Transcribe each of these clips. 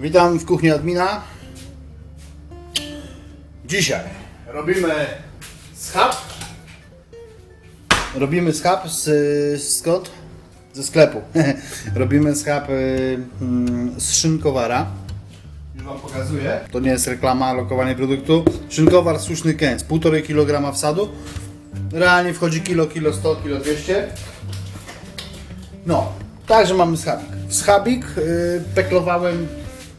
Witam w kuchni admina. Dzisiaj robimy schab. Robimy schab z, skąd? Ze sklepu. robimy schab y, mm, z szynkowara. Już Wam pokazuję. To nie jest reklama, lokowanie produktu. Szynkowar słuszny kęs, 1,5 kg wsadu. Realnie wchodzi kilo, kilo 100, kilo 200. No, także mamy schabik. Schabik yy, peklowałem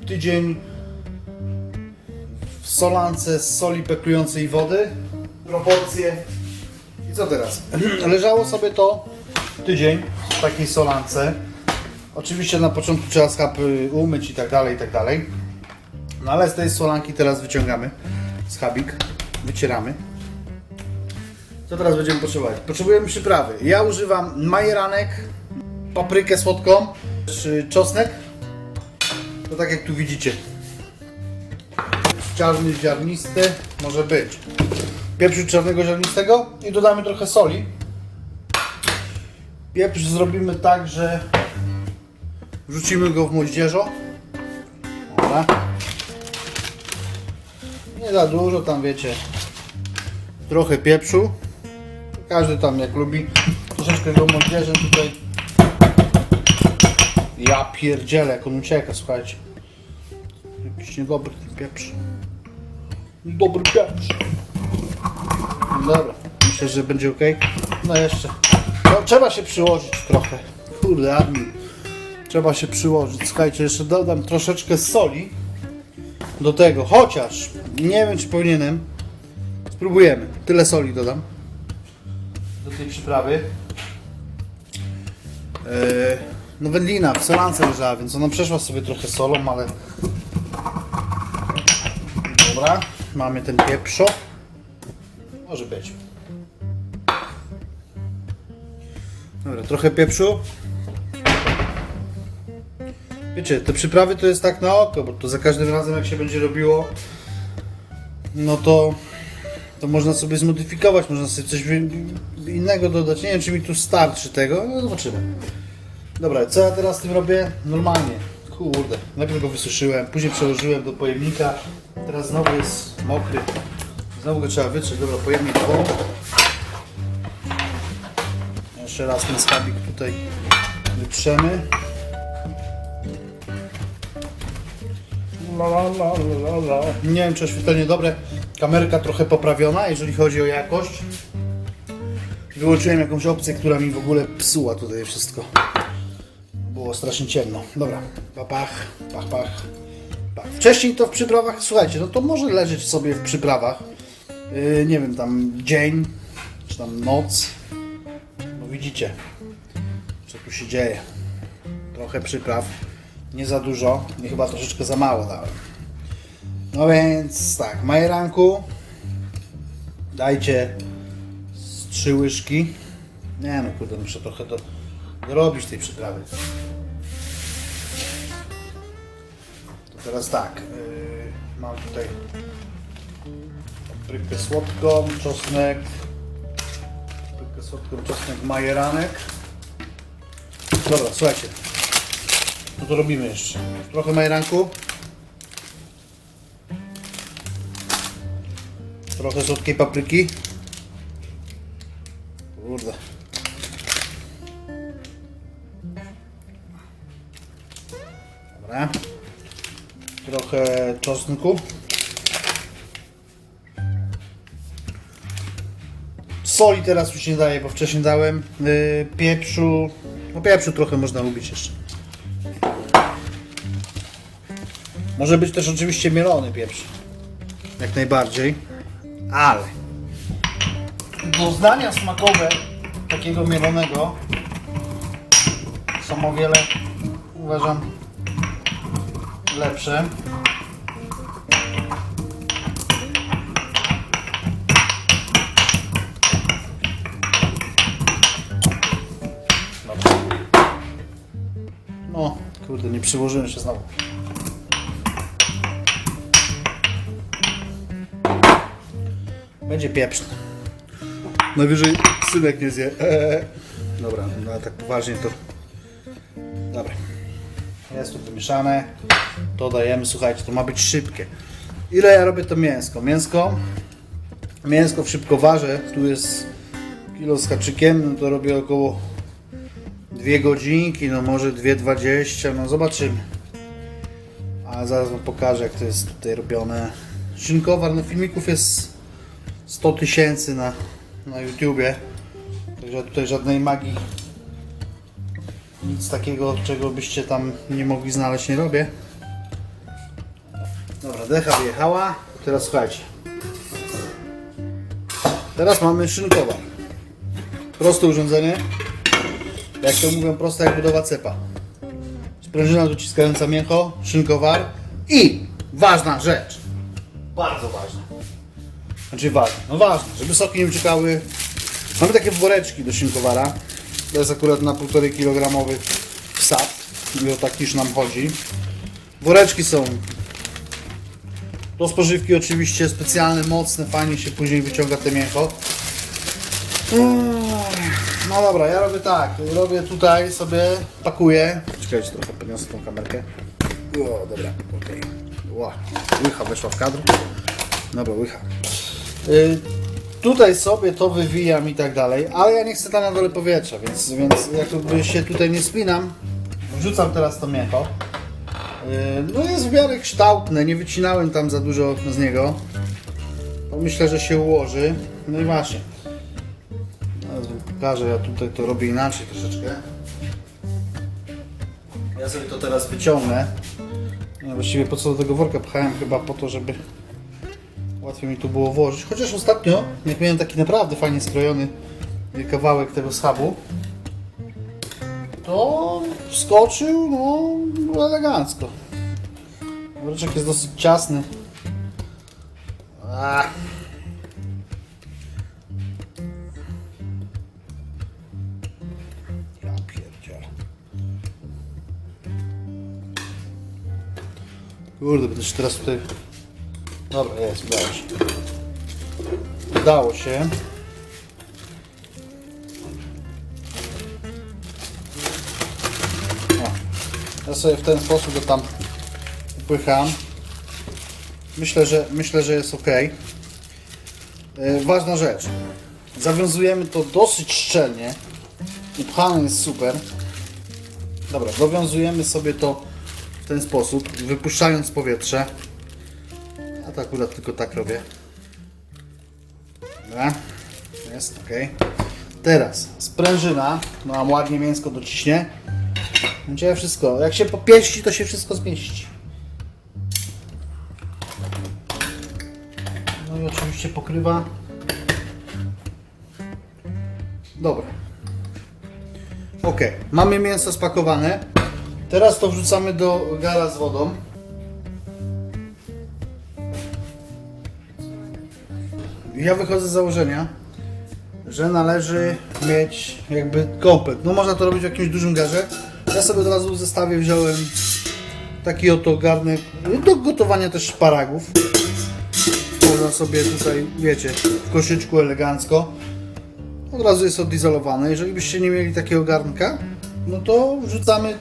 tydzień w solance z soli peklującej wody. Proporcje. I co teraz? Leżało sobie to tydzień w takiej solance. Oczywiście na początku trzeba schab y, umyć i tak dalej, i tak dalej. No ale z tej solanki teraz wyciągamy schabik, wycieramy. Co teraz będziemy potrzebować? Potrzebujemy przyprawy. Ja używam majeranek, paprykę słodką, czy czosnek. To tak jak tu widzicie. Czarny, ziarnisty może być. Pieprzu czarnego ziarnistego i dodamy trochę soli. Pieprz zrobimy tak, że wrzucimy go w moździerzo. Dobra. Nie za dużo, tam wiecie. Trochę pieprzu. Każdy tam jak lubi. Troszeczkę go moździerzem tutaj. Ja pierdzielę, jak on ucieka, słuchajcie. Jakiś niedobry ten pieprz. Dobry pieprz. Dobra, myślę, że będzie ok. No jeszcze. No, trzeba się przyłożyć trochę. Kurde, admin. Trzeba się przyłożyć. Słuchajcie, jeszcze dodam troszeczkę soli do tego, chociaż nie wiem, czy powinienem. Spróbujemy. Tyle soli dodam do tej przyprawy. Eee, no wędlina w solance leżała, więc ona przeszła sobie trochę solą, ale... Dobra, mamy ten pieprzo. Może być. Dobra, trochę pieprzu. Wiecie, te przyprawy to jest tak na oko, bo to za każdym razem jak się będzie robiło, no to to można sobie zmodyfikować, można sobie coś innego dodać. Nie wiem, czy mi tu starczy tego, no zobaczymy. Dobra, co ja teraz z tym robię? Normalnie. Kurde, najpierw go wysuszyłem, później przełożyłem do pojemnika, teraz znowu jest mokry. Znowu go trzeba wytrzeć. Dobra, pojemnik włącz. Jeszcze raz ten skabik tutaj wytrzemy. La, la, la, la, la. Nie wiem, czy oświetlenie dobre. Kamerka trochę poprawiona, jeżeli chodzi o jakość. Wyłączyłem jakąś opcję, która mi w ogóle psuła tutaj wszystko. Było strasznie ciemno. Dobra, papach, pach, pach, pach. Wcześniej to w przyprawach, słuchajcie, no to może leżeć sobie w przyprawach. Yy, nie wiem, tam dzień, czy tam noc. No widzicie, co tu się dzieje. Trochę przypraw, nie za dużo, nie chyba troszeczkę za mało dałem. No więc tak, majeranku dajcie z trzy łyżki. Nie no kurde, muszę trochę do, dorobić tej przyprawy. Teraz tak, yy, mam tutaj paprykę słodką, czosnek, paprykę słodką, czosnek, majeranek. Dobra, słuchajcie, co to robimy jeszcze? Trochę majeranku. Trochę słodkiej papryki. Kurde. Dobra. Trochę czosnku. Soli teraz już nie daję, bo wcześniej dałem. Yy, pieprzu. No pieprzu trochę można lubić jeszcze. Może być też oczywiście mielony pieprz. Jak najbardziej. Ale doznania smakowe takiego mielonego są o wiele, uważam, lepsze. Dobra. No, kurde, nie przyłożyłem się znowu. Będzie pieprzny. Najwyżej synek nie zje. Eee. Dobra, no tak poważnie to... Dobra. Jest tu wymieszane. To dajemy, słuchajcie, to ma być szybkie. Ile ja robię to mięsko? Mięsko, mięsko w szybkowarze, tu jest kilo z haczykiem, no to robię około 2 godzinki, no może 2,20, no zobaczymy. A zaraz wam pokażę jak to jest tutaj robione. Szynkowar, no filmików jest 100 tysięcy na, na YouTubie. Także tutaj żadnej magii nic takiego, czego byście tam nie mogli znaleźć, nie robię. Dobra, decha wyjechała. Teraz słuchajcie. Teraz mamy szynkowar. Proste urządzenie. Jak to mówią, proste jak budowa cepa. Sprężyna dociskająca mięcho, szynkowar i ważna rzecz. Bardzo ważna. Znaczy ważna, no ważna, żeby soki nie uciekały. Mamy takie woreczki do szynkowara. To jest akurat na 1,5 kg wsad. I o taki już nam chodzi. Woreczki są do spożywki oczywiście specjalne, mocne, fajnie się później wyciąga te mięcho. No dobra, ja robię tak, robię tutaj sobie, pakuję. Czekajcie, trochę podniosę tą kamerkę. O, dobra, okej. Ła, łycha weszła w kadr. Dobra, łycha. Y, tutaj sobie to wywijam i tak dalej, ale ja nie chcę tam na dole powietrza, więc, więc jakby się tutaj nie spinam, wrzucam teraz to mięcho. Y, No jest w miarę kształtne, nie wycinałem tam za dużo z niego. Myślę, że się ułoży. No i właśnie. Wam pokażę, ja tutaj to robię inaczej troszeczkę. Ja sobie to teraz wyciągnę. No, właściwie po co do tego worka pchałem? Chyba po to, żeby łatwiej mi tu było włożyć. Chociaż ostatnio, jak miałem taki naprawdę fajnie skrojony kawałek tego schabu, to wskoczył no elegancko. Woreczek jest dosyć ciasny. Ach. Kurde, będę się teraz tutaj... Dobra, jest, udało się. Udało się. O. Ja sobie w ten sposób go tam upycham. Myślę, że, myślę, że jest ok. Ważna rzecz. Zawiązujemy to dosyć szczelnie. Upchane jest super. Dobra, dowiązujemy sobie to w ten sposób, wypuszczając powietrze. To akurat tylko tak robię. Dobra, jest ok. Teraz sprężyna, no a ładnie mięsko dociśnie. Będzie wszystko. Jak się popieści, to się wszystko zmieści. No i oczywiście pokrywa. Dobra. Ok, mamy mięso spakowane. Teraz to wrzucamy do gara z wodą. Ja wychodzę z założenia, że należy mieć jakby komplet. No można to robić w jakimś dużym garze. Ja sobie od razu w zestawie wziąłem taki oto garnek do gotowania też szparagów. Można sobie tutaj, wiecie, w koszyczku elegancko. Od razu jest odizolowane. Jeżeli byście nie mieli takiego garnka, no to wrzucamy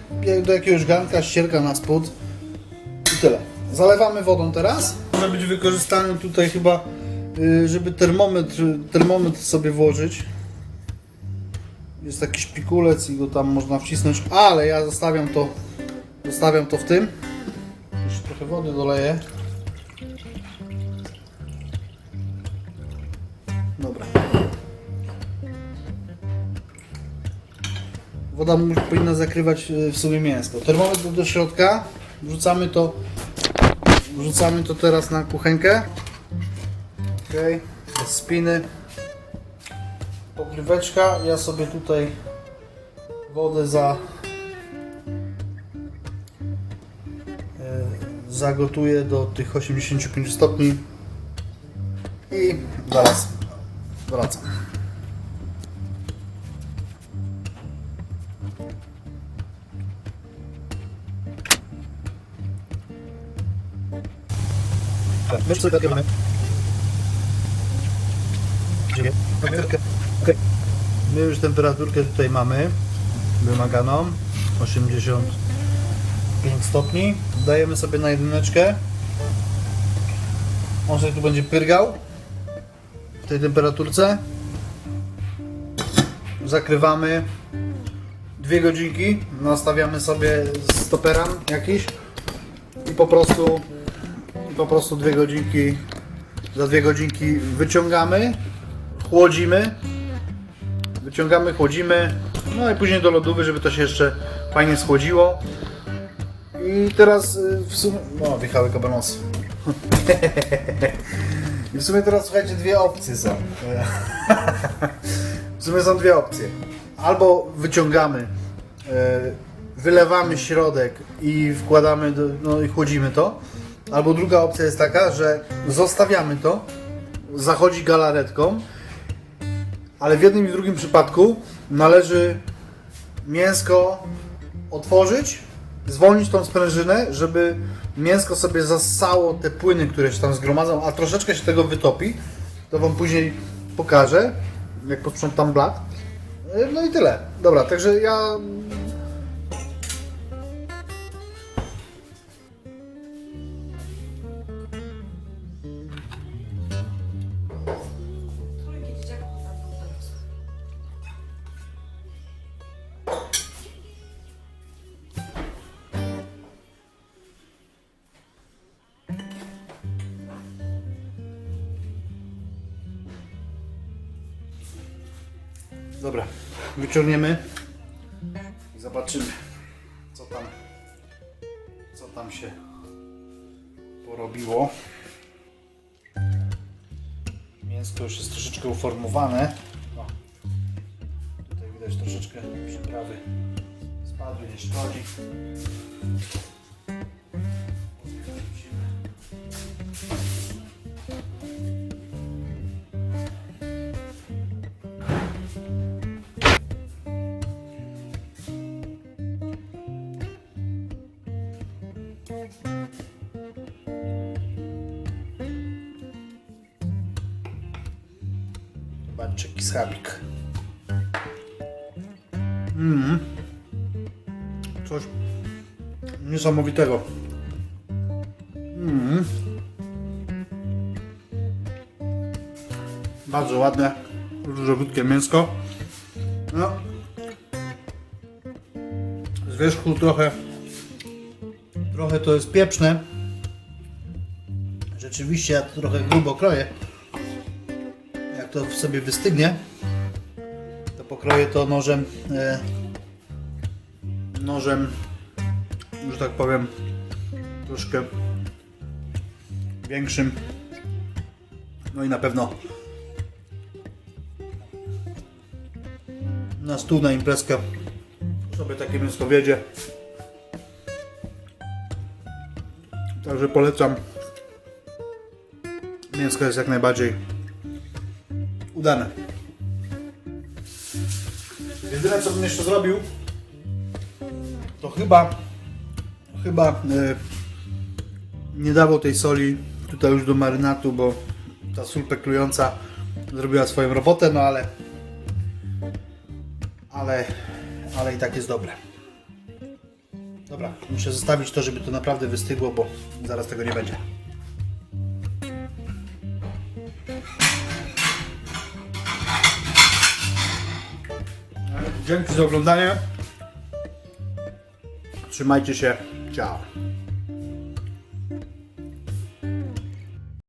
do jakiegoś garnka ścierka na spód i tyle. Zalewamy wodą teraz. Może być wykorzystany tutaj chyba, żeby termometr, termometr sobie włożyć. Jest taki szpikulec i go tam można wcisnąć, ale ja zostawiam to, zostawiam to w tym. Już trochę wody doleję. Dobra. Woda powinna zakrywać y, w sumie mięsko. Termometr do środka. Wrzucamy to, wrzucamy to teraz na kuchenkę. Ok, bez spiny. Pokryweczka. Ja sobie tutaj wodę za y, zagotuję do tych 85 stopni i zaraz wracam. Tak, my już Okej. My już temperaturkę tutaj mamy wymaganą 80 5 stopni. Dajemy sobie na jedyneczkę. On sobie tu będzie pyrgał w tej temperaturce. Zakrywamy dwie godzinki. Nastawiamy sobie stoperan jakiś i po prostu i po prostu dwie godzinki za dwie godzinki wyciągamy, chłodzimy, wyciągamy, chłodzimy, no i później do lodówy, żeby to się jeszcze fajnie schłodziło. I teraz y, w sumie... No, wjechały kabanosy. I w sumie teraz słuchajcie, dwie opcje są. W sumie są dwie opcje. Albo wyciągamy, e, wylewamy środek i wkładamy, do, no i chłodzimy to. Albo druga opcja jest taka, że zostawiamy to, zachodzi galaretką, ale w jednym i drugim przypadku należy mięsko otworzyć, zwolnić tą sprężynę, żeby mięsko sobie zassało te płyny, które się tam zgromadzą, a troszeczkę się tego wytopi. To Wam później pokażę, jak posprzątam blat. No i tyle. Dobra, także ja Dobra, wyciągniemy i zobaczymy, co tam, co tam się porobiło. Mięsko już jest troszeczkę uformowane. O, tutaj widać troszeczkę przyprawy spadły, nie szkodzi. Zobaczcie, jaki schabik. Mm. Coś niesamowitego. Mm. Bardzo ładne, różowiutkie mięsko. No. Z wierzchu trochę trochę to jest pieprzne. Rzeczywiście ja to trochę grubo kroję to w sobie wystygnie, to pokroję to nożem, e, nożem, że tak powiem, troszkę większym. No i na pewno na stół, na imprezkę sobie takie mięsko wiedzie. Także polecam. Mięsko jest jak najbardziej udane. Jedyne co bym jeszcze zrobił, to chyba chyba e, nie dawał tej soli tutaj już do marynatu, bo ta sól peklująca zrobiła swoją robotę, no ale ale ale i tak jest dobre. Dobra, muszę zostawić to, żeby to naprawdę wystygło, bo zaraz tego nie będzie. Dzięki za oglądanie. Trzymajcie się. Ciao.